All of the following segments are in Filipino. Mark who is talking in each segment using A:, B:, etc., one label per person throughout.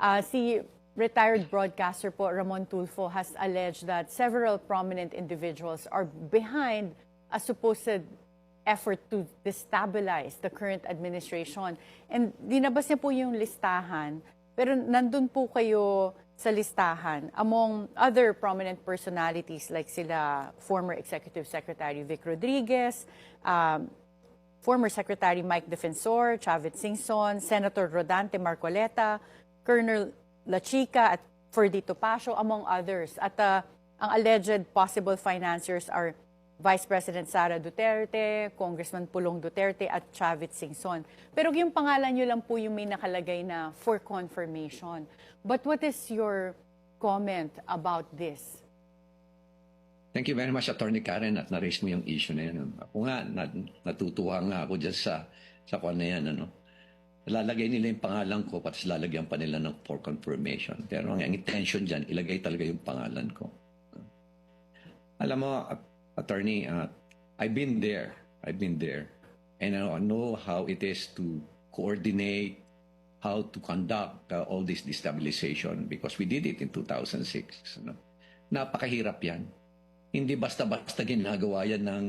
A: Uh, si retired broadcaster po Ramon Tulfo has alleged that several prominent individuals are behind a supposed effort to destabilize the current administration. And dinabas niya po yung listahan, pero nandun po kayo sa listahan among other prominent personalities like sila former Executive Secretary Vic Rodriguez, um, former Secretary Mike Defensor, Chavit Singson, Senator Rodante Marcoleta, Colonel La Chica at Ferdy Topacio, among others. At uh, ang alleged possible financiers are Vice President Sara Duterte, Congressman Pulong Duterte at Chavit Singson. Pero yung pangalan nyo lang po yung may nakalagay na for confirmation. But what is your comment about this?
B: Thank you very much, Attorney Karen, at na-raise mo yung issue na yan. Ako nga, nat- natutuwa nga ako dyan sa, sa kwan na yan. Ano? Lalagay nila yung pangalan ko, pati lalagyan pa nila ng for confirmation. Pero ang, intention dyan, ilagay talaga yung pangalan ko. Alam mo, At- Attorney, uh, I've been there. I've been there. And I know how it is to coordinate, how to conduct uh, all this destabilization because we did it in 2006. Ano? Napakahirap yan hindi basta-basta ginagawa yan ng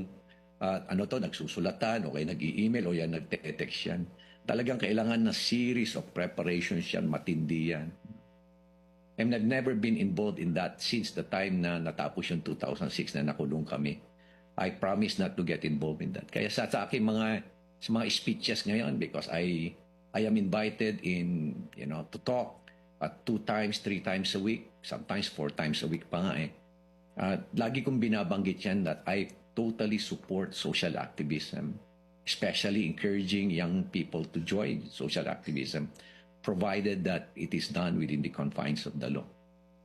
B: ah, ano to, nagsusulatan o kaya nag-i-email o yan nagte-text yan. Talagang kailangan na series of preparations yan, matindi yan. And I've never been involved in that since the time na natapos yung 2006 na nakulong kami. I promise not to get involved in that. Kaya sa, sa aking mga sa mga speeches ngayon because I I am invited in you know to talk at two times, three times a week, sometimes four times a week pa nga eh. Uh, lagi kong binabanggit yan that I totally support social activism, especially encouraging young people to join social activism, provided that it is done within the confines of the law.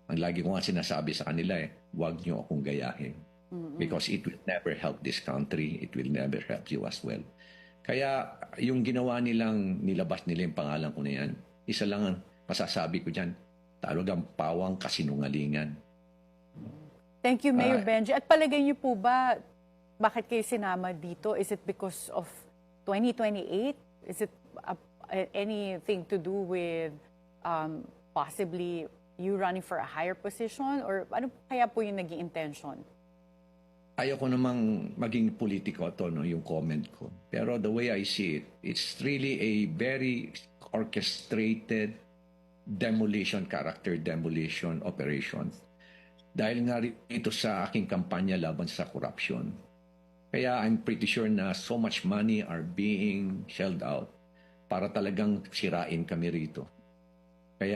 B: Ang lagi ko nga sinasabi sa kanila eh, huwag niyo akong gayahin. Because it will never help this country, it will never help you as well. Kaya yung ginawa nilang, nilabas nila yung pangalan ko na yan, isa lang ang masasabi ko dyan, talagang pawang kasinungalingan.
A: Thank you, Mayor
B: Ah.
A: Benji. At palagay niyo po ba, bakit kayo sinama dito? Is it because of 2028? Is it uh, anything to do with um, possibly you running for a higher position? Or ano kaya po yung naging intention?
B: ayaw ko namang maging politiko to, no, yung comment ko. Pero the way I see it, it's really a very orchestrated demolition, character demolition operation. Dahil nga ito sa aking kampanya laban sa corruption. Kaya I'm pretty sure na so much money are being shelled out para talagang sirain kami rito.